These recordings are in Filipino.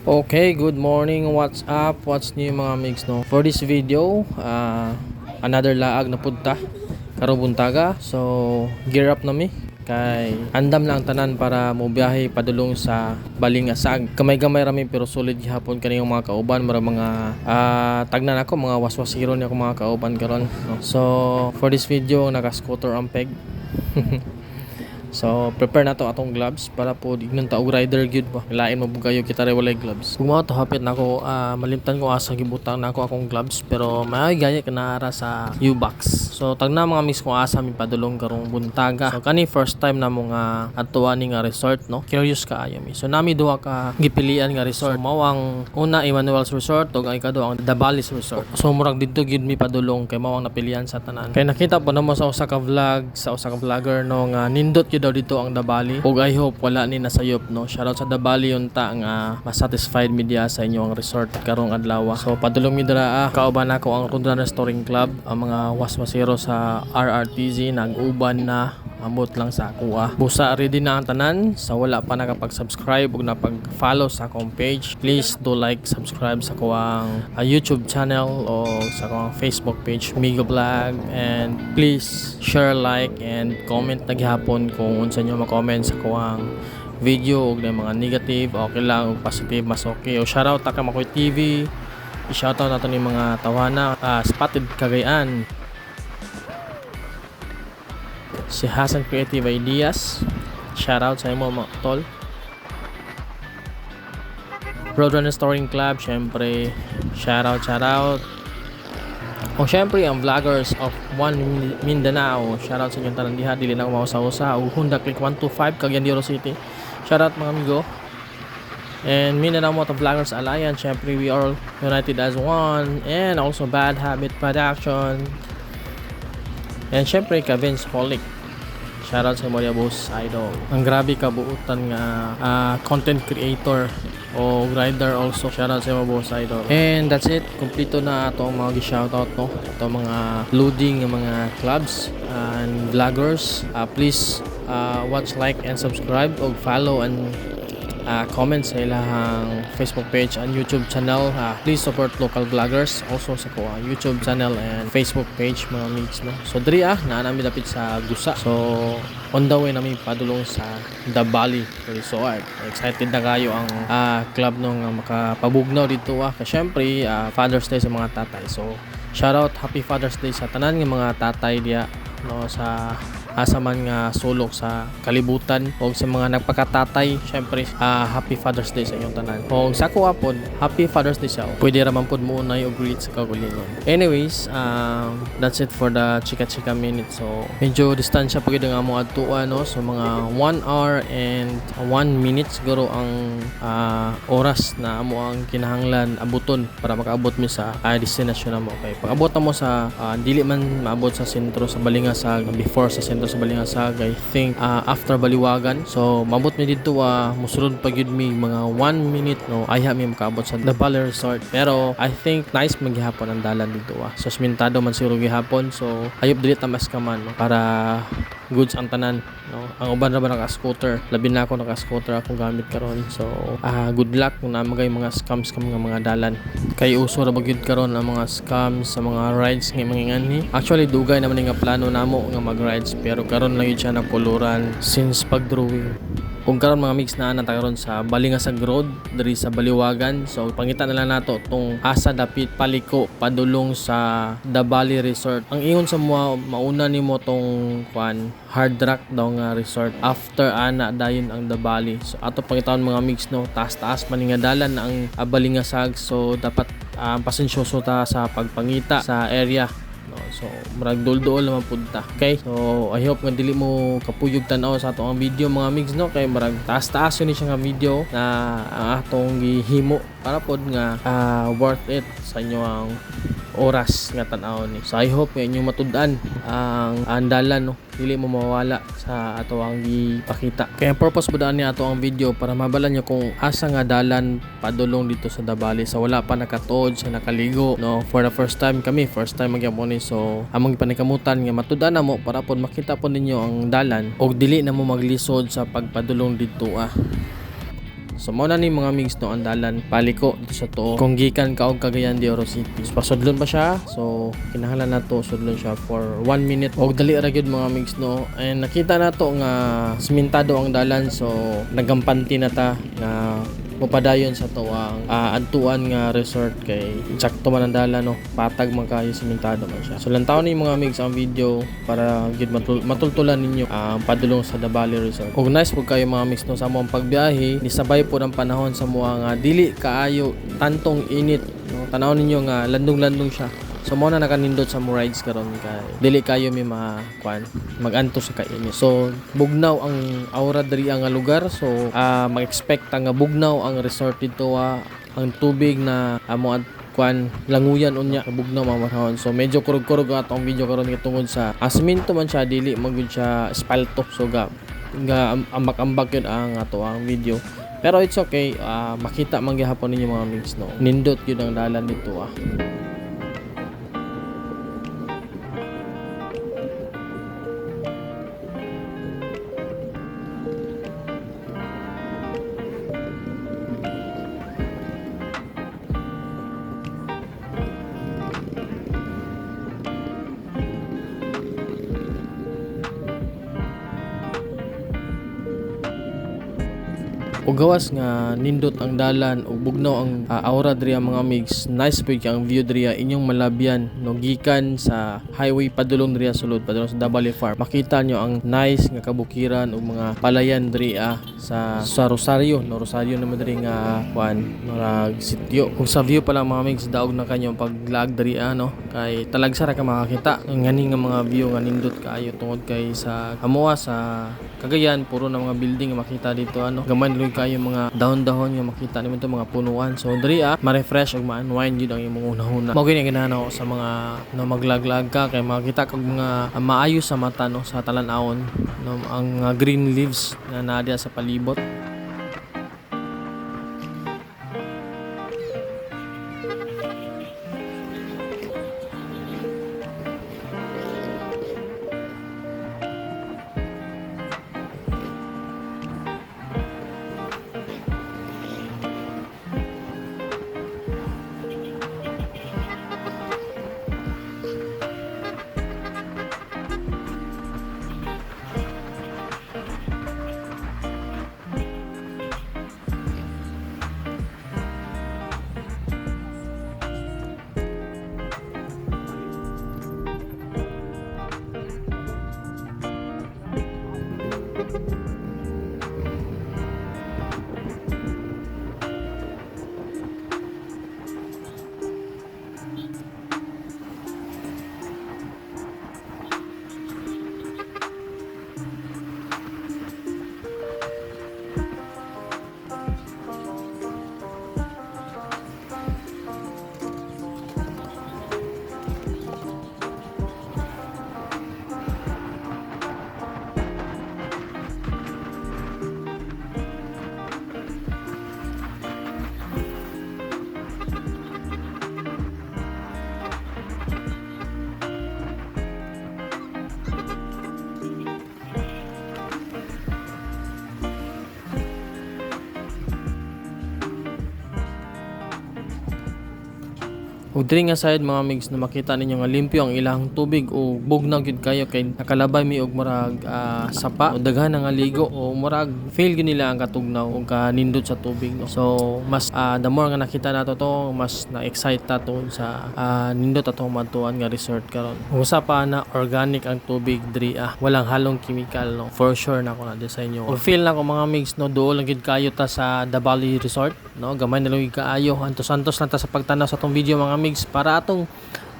Okay, good morning. What's up? What's new mga mix no? For this video, uh, another laag na punta karong buntaga. So, gear up na mi kay andam lang ang tanan para mo biyahe padulong sa Balingasag. Kamay-gamay rami pero solid gihapon kaniyong mga kauban mara mga ah, tagnan ako mga waswasiro ni ako mga kauban karon. No? So, for this video naka-scooter ang peg. So, prepare na to atong gloves para po dignon ta og rider gyud ba. Lain mo bugayo kita ray walay gloves. Kung mo to hapit nako ah, malimtan ko asa gibutang nako akong gloves pero may gaya kanara sa U-box. So, tag na mga miss ko asa mi padulong karong buntaga. So, kani first time na mo nga atuan ni nga resort no. Curious ka ayo mi. So, nami duha ka gipilian nga resort. So, mao ang una Emmanuel's Resort ug ang ikado ang Dabalis Resort. So, murag didto gyud mi padulong kay mao ang napilian sa tanan. Kay nakita po na mo sa usa ka vlog sa usa ka vlogger no nga nindot daw dito ang Dabali. Ug I hope wala ni nasayop no. Shoutout sa Dabali unta nga masatisfied media sa inyong resort karong adlaw. So padulong mi dira ah, kauban nako ang Rundran Restoring Club ang mga waswasero sa RRTZ nag-uban na amot lang sa kuha. Busa ready na ang tanan sa wala pa nakapag-subscribe ug napag-follow sa akong page. Please do like, subscribe sa kuwang ah, YouTube channel o sa kuwang Facebook page Migo Vlog and please share, like and comment na gihapon kung unsa nyo ma-comment sa kuwang video ug na mga negative okay lang ug positive mas okay. O shoutout ta ka Makoy TV i-shoutout nato ni mga tawana ah, spotted Cagayan si Hasan Creative Ideas. Shoutout sa imo mga tol. Roadrunner Storing Club syempre shoutout shoutout o syempre ang vloggers of One Min- Mindanao. Shoutout sa inyong tanan diha dili na ako mausa-usa ug Honda Click 125 Cagayan City. Shoutout mga amigo. And Mindanao Motor Vloggers Alliance. Syempre we are united as one. And also Bad Habit Production. And syempre ka Vince Holic Shoutout sa Maria Boss Idol. Ang grabe kabuutan nga ah, content creator o rider also. Shoutout sa mga Boss Idol. And that's it. Kompleto na ato ang mga gi-shoutout no. Ito mga loading ng mga clubs and vloggers. Ah, please ah, watch, like, and subscribe o follow and uh, comment sa ilahang Facebook page and YouTube channel. Uh, please support local vloggers also sa ko YouTube channel and Facebook page mga migs no. So diri ah naa nami dapit sa Gusa. So on the way nami padulong sa Dabali Resort. Excited na kayo ang ah, club nung uh, makapabugnaw dito ah. Kasi syempre ah, Father's Day sa mga tatay. So shout out Happy Father's Day sa tanan ng mga tatay diya no sa asa man nga sulok sa kalibutan o sa mga nagpakatatay syempre ah, happy father's day sa inyong tanan. O sa kuha pod happy father's day sa pwede raman pod mo unay og greet sa kagulingon anyways um, that's it for the chika chika minute. So medyo distansya pa gid nga mo adtuan no? So mga 1 hour and 1 minute siguro ang ah, oras na amo ang kinahanglan abuton para makaabot mi sa ah, destination na mo kay pag abot mo sa ah, dili man maabot sa sentro sa Balingasag before sa sentro sa Balingasag I think ah, after Baliwagan. So maabot mi dito ah, musulod pa gyud mi mga 1 minute no? Ayha mi makaabot sa The Valley Resort. Pero I think nice maghihapon ang dalan dito ah. So smentado man siguro gihapon. So ayop dili ta mas ka man no, para goods ang tanan no? Ang uban ra ba naka-scooter? Labi na ako naka-scooter akong gamit karon. So ah good luck kung namagay mga scams ka mga mga dalan. Kay uso ra ba gyud karon ang mga scams sa mga rides nga mga ngani? Actually dugay naman nga plano namo nga mag-rides pero karon lang yun siya napuluran since pag-drawing kung karon mga mix na nata karon sa Balingasag Road diri sa Baliwagan. So pangita na lang nato tong asa dapit paliko padulong sa Dabali Resort. Ang ingon sa mo mauna nimo tong kwan hard rock daw nga resort after ana dayon ang Dabali so ato pangitawan mga mix no? Taas-taas man nga dalan na ang Balingasag. So dapat ah, pasensyoso ta sa pagpangita sa area no? So murag dol-dol naman punta okay? So i hope nga dili mo kapuyog tanaw sa atong video mga mix no? Kay murag taas-taas yun siya nga video na ang atong gihimo para pod nga ah, worth it sa inyo ang oras nga tan-aw ni. So i hope nga inyong matud-an ang andalan no? Dili mo mawala sa ato ang gipakita kaya purpose ba daan ni ato ang video para mabalan nyo kung asa nga dalan padulong dito sa Dabali. Sa wala pa nakatuod sa nakaligo no? For the first time kami first time magyapon ni. So among panikamutan nga matud-an na mo para pod makita po ninyo ang dalan. Og dili na mo maglisod sa pagpadulong dito ah So mao na ni mga migs no ang dalan paliko dito sa to. Kung gikan ka og Cagayan de Oro City. So pasudlon pa siya. So kinahanglan nato sudlon siya for 1 minute. Og dali ra gyud mga migs no. And nakita nato nga simentado ang dalan so nagampanti na ta nga mupadayon sa to ang ah, antuan nga resort kay sakto man ang dala no? Patag man kayo simentado man siya. So lantaw ni mga migs ang video para gid matul- matultulan ninyo ang padulong sa Valley Resort. Ug nice pud kayo mga migs no sa among pagbiyahe. Nisabay po ang panahon sa mga nga dili kaayo tantong init no? Tanaw ninyo nga landong-landong siya So mo na nakanindot sa mo rides karon kay dili kayo mi makuan maganto sa kainit. So bugnaw ang aura diri nga lugar so ah, mag-expect nga bugnaw ang resort dito ah, ang tubig na amo at kuan languyan unya bugnaw mamarahon. So medyo kurog-kurog ang atong video karon tungod sa asminto man siya dili magud siya espalto so ga nga am- ambak-ambak yun ang ato ang video. Pero it's okay, ah, makita man gihapon ninyo mga mix no. Nindot yun ang dalan dito ah. Gawas nga nindot ang dalan ug bugnaw ang ah, aura diri ang mga mix nice pud ang view diri inyong malabyan no gikan sa highway padulong diri sulod padulong sa Dabali Farm. Makita nyo ang nice nga kabukiran ug mga palayan diri ah, sa sa Rosario no Rosario naman diri nga kuan murag sityo. Kung sa view pa lang mga mix daog na kanyo paglag diri ah, no kay talagsa ra ka makakita. Ngani nga mga view nga nindot kaayo tungod kay sa amoa sa Cagayan puro na mga building nga makita dito ano gamay luy kayo mga dahon-dahon nga makita nimo to mga punuan. So diri ah ma-refresh ug ma-unwind yun ang imong unahuna mo gini ginahanaw sa mga no maglaglag ka kay makita kag mga ah, maayo sa mata no sa talan-awon no ang ah, green leaves na naa diha sa palibot Ug diri nga side mga migs na makita ninyo nga limpyo ang ilang tubig o bugnaw gyud kayo kay nakalabay mi og murag ah, sapa o daghan nga ligo o murag feel gyud nila ang katugnaw o kanindot sa tubig no. So mas ah, the more nga nakita nato to mas na excite ta to sa ah, nindot atong matuan nga resort karon. Usa pa na organic ang tubig diri ah. Walang halong chemical no. For sure na ko na sa inyo. O feel na ko mga migs no duol lang gyud kayo ta sa The Valley Resort no. Gamay na lang kaayo. Antos-antos lang ta sa pagtanaw sa tong video mga migs para atong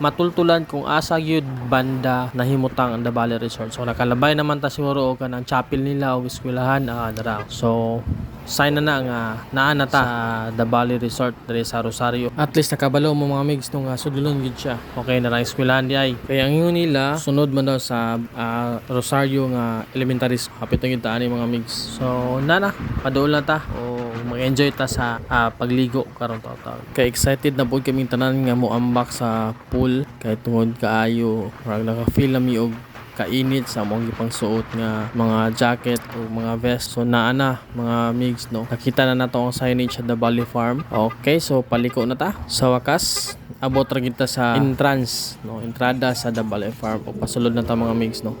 matultulan kung asa gyud banda nahimutang ang Valley Resort. So nakalabay naman ta siguro og kanang chapel nila o eskwelahan ah dara. So sign na na nga naa na ta sa Resort diri sa Rosario. At least nakabalo mo mga migs nung uh, sudulon gid siya. Okay na lang eskwelahan di ay. Kaya ang ingon nila sunod man daw sa ah, Rosario nga elementary school. Hapit ang taan mga migs. So nana paduol na ta o mag-enjoy ta sa ah, pagligo karon taw-taw. Kay excited na pud kami tanan nga mo ambak sa pool kay tungod kaayo. Murag naka-feel na mi og kainit sa mong gipang suot nga mga jacket o mga vest. So naa na mga migs no. Nakita na nato ang signage sa The Valley Farm. Okay, so paliko na ta. Sa wakas, abot ra kita sa entrance no, entrada sa The Valley Farm. O pasulod na ta mga migs no.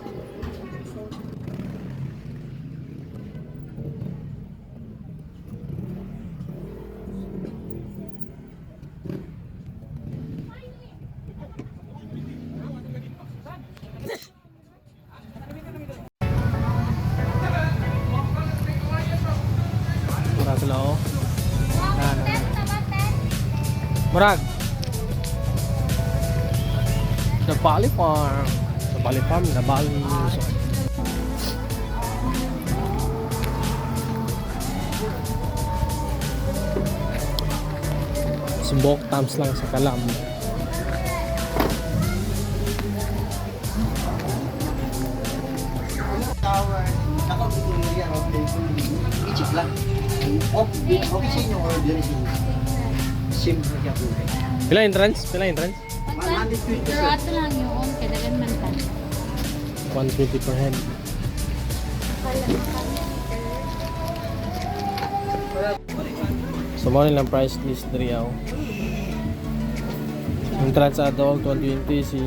Murag. The Bali Farm. The Bali Farm, the Bali. Sumbok times lang sa kalam. Ako, hindi yan. Okay, i-check lang. Okay, okay sa inyo or po. Pila entrance? Pila entrance? 120 Pero ato lang yun, kailangan man ka. 120 per head. So, mo nilang price list diri aw. Entrance adult 120 si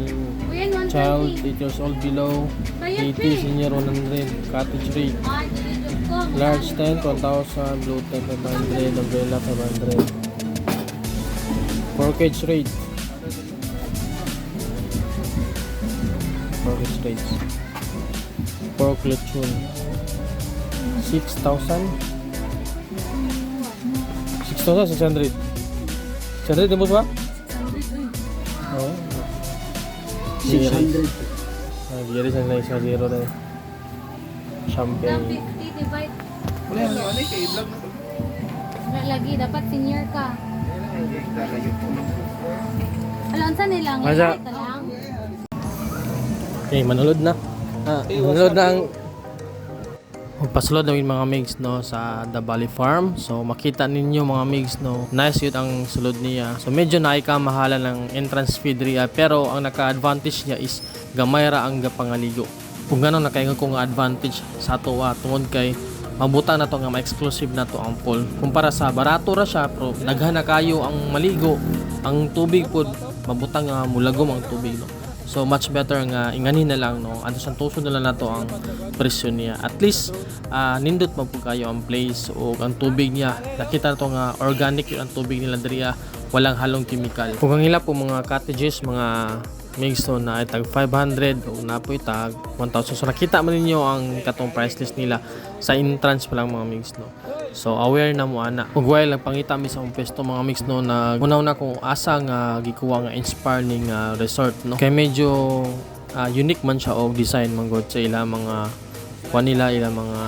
Kuya, 120. child 8 years old below Bayad 80 pre. senior 100 cottage rate large tent 1,000 blue tent 500 umbrella 500 mortgage rate mortgage rates pork lechon 6,000 6,600 600 din ba? Oo. 600. Ah, Giri sa na isa zero na Champagne. 50 divide. Wala ano eh, kay vlog na to. Wala lagi, dapat senior ka. Alam, saan nilang? Masa-. Okay, manulod na. Ah, manulod na ang Pasulod na yung mga migs no sa The Valley Farm. So makita ninyo mga migs no. Nice yun ang sulod niya. So medyo naika mahala ng entrance fee diriya pero ang naka-advantage niya is gamay ra ang gapangaligo. Kung gano'n nakaingon ko nga advantage sa ato wa tungod kay mabuta na to nga ma-exclusive na to ang pool. Kumpara sa barato ra siya pero daghan na kayo ang maligo. Ang tubig pod mabuta nga mulagom ang tubig no. So much better nga inganin na lang no. Ano sa tuso na lang nato ang presyo niya. At least ah, nindot man kayo ang place o ang tubig niya. Nakita na to nga organic yun ang tubig nila diriya. Walang halong chemical. Kung ang ila po mga cottages, mga mixto na ay tag 500 o na po tag 1,000. So nakita man ninyo ang katong price list nila sa entrance pa lang mga mix no. So aware na mo ana. Ug while lang pangita mi sa akong pwesto mga mix no na una-una kung asa nga gikuha nga inspire ning ah, resort no. Kay medyo ah, unique man siya og design man god sa ila mga kuan nila ila mga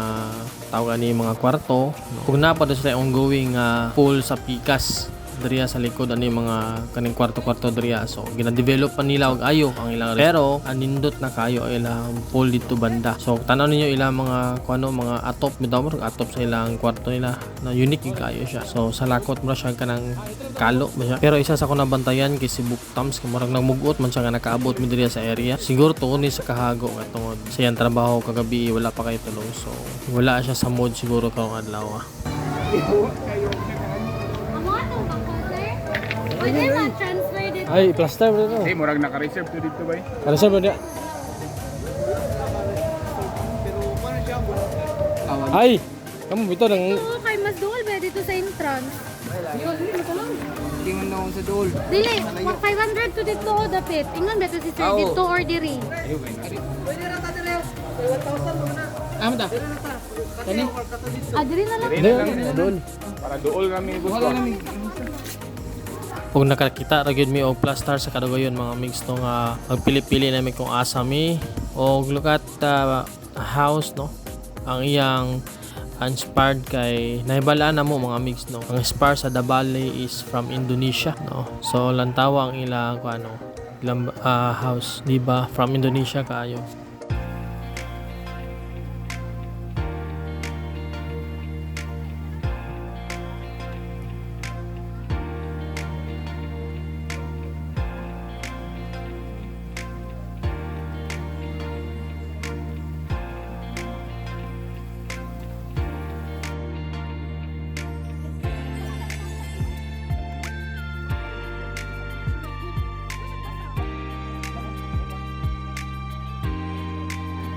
tawag ani mga kwarto. No? Kung napad sila ongoing nga pool sa Pikas diriya sa likod ani mga kaning kwarto-kwarto diriya. So gina-develop pa nila og ayo ang ilang pero anindot na kayo ang ilang pool dito banda. So tanaw ninyo ilang mga kuano mga atop bitaw atop sa ilang kwarto nila na unique kayo siya. So sa lakot mo siya kanang kalo ba siya. Pero isa sa ko nabantayan kay si Book Tams kay murag nagmugot man siya nga nakaabot mi sa area. Siguro tuon ni sa kahago nga tungod sa iyang trabaho kagabi wala pa kay tulong. So wala siya sa mood siguro karong adlaw ah. Pwede ma-transfer dito. ay plaster bro to Eh, murag naka-reserve to dito ba eh? ano sa dia ay kamu bito nang Oo, kay mas dual ba dito sa entrance? Tingnan na sa dool. Dili, 500 to dito o dapit. Ingon ba to si sir dito or diri? Ah, diri na lang. Dili na lang. doon Para dool kami gusto. Kung nakakita ra gyud mi og plaster sa kadugayon mga mix no nga magpili-pili namin kung asa mi. Og look at the house no? Ang iyang inspired kay nahibalaan na mo mga mix no? Ang inspired sa Dabali is from Indonesia no? So lantawa ang ilang kung ano ilang ah, house di ba? From Indonesia kaayo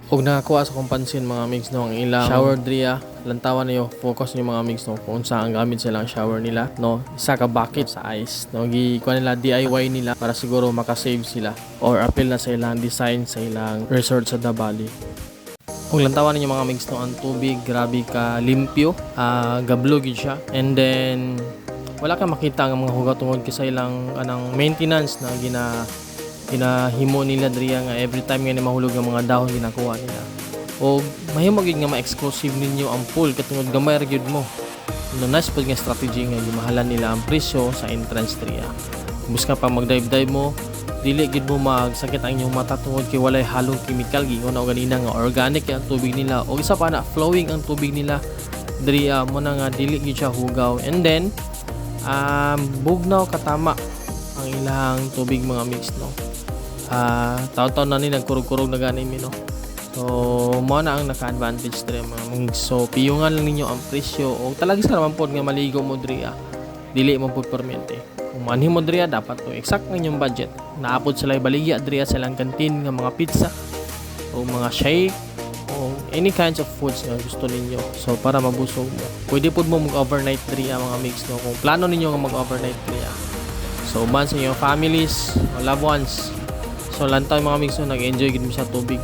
Og nakakuha sa kong pansin mga mix no? Ang ilang shower. Dria lantawan niyo focus niyo mga mix no? Kung saan ang gamit silang shower nila no? Isa ka bucket sa ice no? Gi kuha nila DIY nila para siguro makasave sila or appeal na sa ilang design sa ilang resort sa Davali kung lantawan ninyo mga mix no? Ang tubig grabe ka limpyo ah gablo gid siya. And then wala ka makita ang mga hugaw tungod sa ilang anang maintenance na gina ginahimo nila diriya nga every time nga mahulog ang mga dahon ginakuha nila. O mahimo gid nga ma-exclusive ninyo ang pool katungod gamay ra gyud mo. No nice pud nga strategy nga gimahalan nila ang presyo sa entrance diriya bus ka pa mag-dive-dive mo dili gid mo magsakit ang inyong mata tungod kay walay halong chemical. Gingon na ganina nga organic ang tubig nila o isa pa na flowing ang tubig nila. Diriya mo na nga dili gid siya hugaw. And then um, bugnaw katama ang ilang tubig mga mix no ah taon-taon na ni nagkurog-kurog na gani mi no so mo na ang naka-advantage diri mga so piyungan lang ninyo ang presyo. O talaga sa naman pod nga maligo mo diri ah. dili mo pod permente kung manhi mo diri ah, dapat to exact ng inyong budget. Naapod sila baligya diri ah, sa ilang kantin nga mga pizza o mga shake o any kinds of foods nga gusto ninyo. So para mabusog mo. Pwede pod mo mag-overnight diri ah, mga mix no? Kung plano ninyo nga mag-overnight diri ah. So, uban sa inyong families o loved ones. So, lantaw mga mix no, nag-enjoy gid mo sa tubig.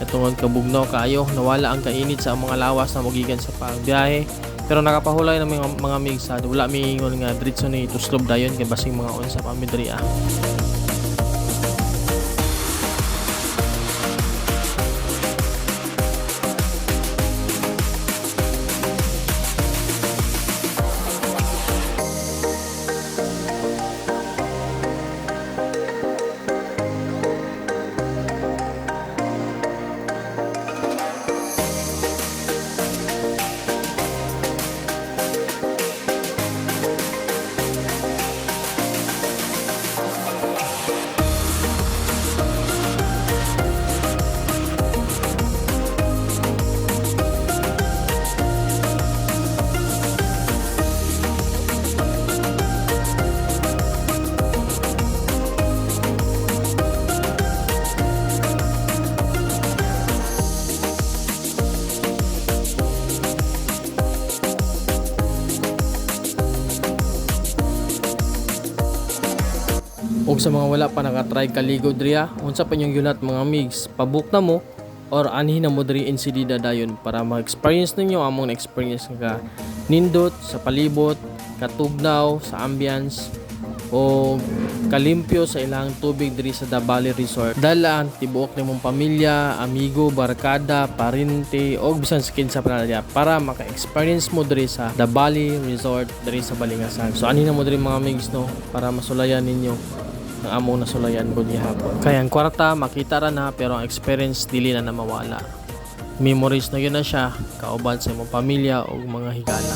Itong kabugnaw kayo, nawala ang kainit sa mga lawas na magigan sa pagbiyahe. Pero nakapahulay ng mga, mga mix ha, wala mi ingon nga diretso ni tuslob dayon kay basing mga on sa pamidri O sa mga wala pa nakatry kaligo driya, unsa pa yung yunat mga migs, pabook na mo or anhin na mo diri in Silida dayon para ma-experience ninyo among na-experience nga nindot sa palibot, katugnaw sa ambience o kalimpyo sa ilang tubig diri sa Davali Resort. Dalaan tibuok nimong pamilya, amigo, barkada, parente o bisan sa kinsa pa na para maka-experience mo diri sa Davali Resort diri sa Balingasan. So ani na mo diri mga migs no para masulayan ninyo ang among nasulayan ko hapon. Kaya ang kwarta makita ra na pero ang experience dili na na mawala. Memories na yun na siya kauban sa imong pamilya o mga higala.